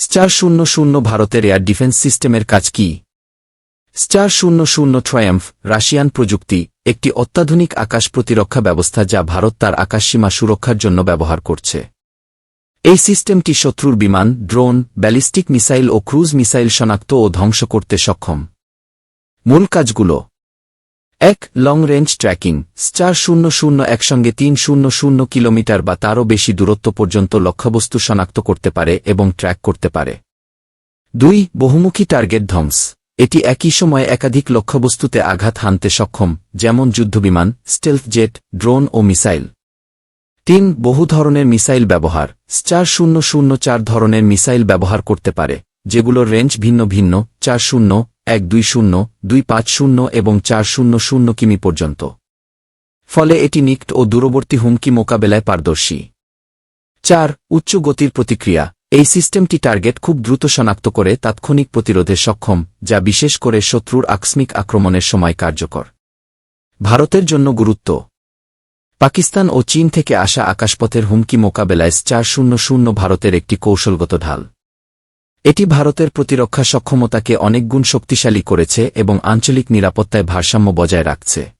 Star শূন্য শূন্য ভারতের এয়ার ডিফেন্স সিস্টেমের কাজ কি? স্টার শূন্য শূন্য ট্রায়াম্ফ, রাশিয়ান প্রযুক্তি, একটি অত্যাধুনিক আকাশ প্রতিরক্ষা ব্যবস্থা যা ভারত তার আকাশসীমা সুরক্ষার জন্য ব্যবহার করছে। এই সিস্টেমটি শত্রুর বিমান, ড্রোন, ব্যালিস্টিক মিসাইল ও ক্রুজ মিসাইল শনাক্ত ও ধ্বংস করতে সক্ষম। মূল কাজগুলো এক লং রেঞ্জ ট্র্যাকিং স্টার শূন্য শূন্য একসঙ্গে তিন শূন্য শূন্য কিলোমিটার বা তারও বেশি দূরত্ব পর্যন্ত লক্ষ্যবস্তু শনাক্ত করতে পারে এবং ট্র্যাক করতে পারে। দুই, বহুমুখী টার্গেট ধ্বংস এটি একই সময়ে একাধিক লক্ষ্যবস্তুতে আঘাত হানতে সক্ষম, যেমন যুদ্ধবিমান স্টেলথ জেট ড্রোন ও মিসাইল তিন, বহু ধরনের মিসাইল ব্যবহার। চার শূন্য শূন্য চার ধরনের মিসাইল ব্যবহার করতে পারে যেগুলোর রেঞ্জ ভিন্ন ভিন্ন, চার শূন্য এক দুই শূন্য, দুই পাঁচ শূন্য এবং চার শূন্য শূন্য কিমি পর্যন্ত। ফলে এটি নিকট ও দূরবর্তী হুমকি মোকাবেলায় পারদর্শী। চার, উচ্চ গতির প্রতিক্রিয়া। এই সিস্টেমটি টার্গেট খুব দ্রুত শনাক্ত করে তাৎক্ষণিক প্রতিরোধে সক্ষম, যা বিশেষ করে শত্রুর আকস্মিক আক্রমণের সময় কার্যকর। ভারতের জন্য গুরুত্ব। পাকিস্তান ও চীন থেকে আসা আকাশপথের হুমকি মোকাবেলায় চার শূন্য শূন্য ভারতের একটি কৌশলগত ঢাল। এটি ভারতের প্রতিরক্ষা সক্ষমতাকে অনেকগুণ শক্তিশালী করেছে এবং আঞ্চলিক নিরাপত্তায় ভারসাম্য বজায় রাখছে।